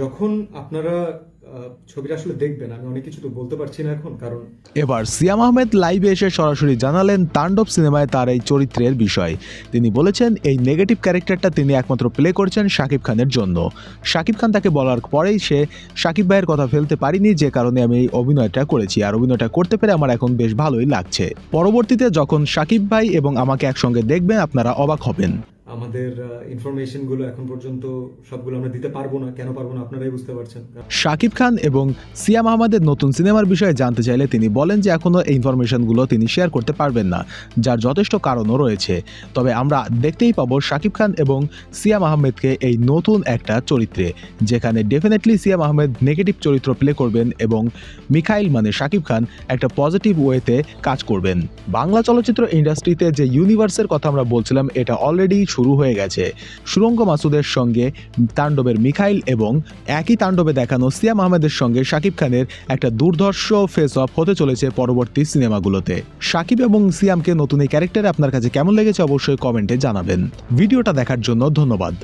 যখন আপনারা ছবিটা আসলে দেখবেন, আমি অনেক কিছু তো বলতে পারছি না এখন, কারণ এবার সিয়াম আহমেদ লাইভে এসে সরাসরি জানালেন তাণ্ডব সিনেমায় তার এই চরিত্রের বিষয়। তিনি বলেছেন, এই নেগেটিভ ক্যারেক্টারটা তিনি একমাত্র প্লে করছেন শাকিব খানের জন্য। শাকিব খান তাকে বলার পরেই সে শাকিব ভাইয়ের কথা ফেলতে পারিনি, যে কারণে আমি এই অভিনয়টা করেছি। আর অভিনয়টা করতে পেরে আমার এখন বেশ ভালোই লাগছে। পরবর্তীতে যখন শাকিব ভাই এবং আমাকে একসঙ্গে দেখবেন, আপনারা অবাক হবেন। আমাদের ইনফরমেশনগুলো এখন পর্যন্ত সবগুলো আমরা দিতে পারব না, কেন পারব না আপনারাই বুঝতে পারছেন। শাকিব খান এবং সিয়াম আহমেদের নতুন সিনেমার বিষয়ে জানতে চাইলে তিনি বলেন যে এখনও এই ইনফরমেশনগুলো তিনি শেয়ার করতে পারবেন না, যার যথেষ্ট কারণও রয়েছে। তবে আমরা দেখতেই পাবো শাকিব খান এবং সিয়াম আহমেদকে এই নতুন একটা চরিত্রে, যেখানে ডেফিনেটলি সিয়াম আহমেদ নেগেটিভ চরিত্র প্লে করবেন এবং মিখাইল মানে শাকিব খান একটা পজিটিভ ওয়েতে কাজ করবেন। বাংলা চলচ্চিত্র ইন্ডাস্ট্রিতে যে ইউনিভার্সের কথা আমরা বলছিলাম, এটা অলরেডি শুরু হয়ে গেছে। সুরঙ্গ মাসুদের সঙ্গে তাণ্ডবের মিখাইল এবং একই তাণ্ডবে দেখানো সিয়াম আহমেদের সঙ্গে শাকিব খানের একটা দুর্ধর্ষ ফেস অফ হতে চলেছে পরবর্তী সিনেমাগুলোতে। শাকিব এবং সিয়ামকে নতুন এই ক্যারেক্টারে আপনার কাছে কেমন লেগেছে অবশ্যই কমেন্টে জানাবেন। ভিডিওটা দেখার জন্য ধন্যবাদ।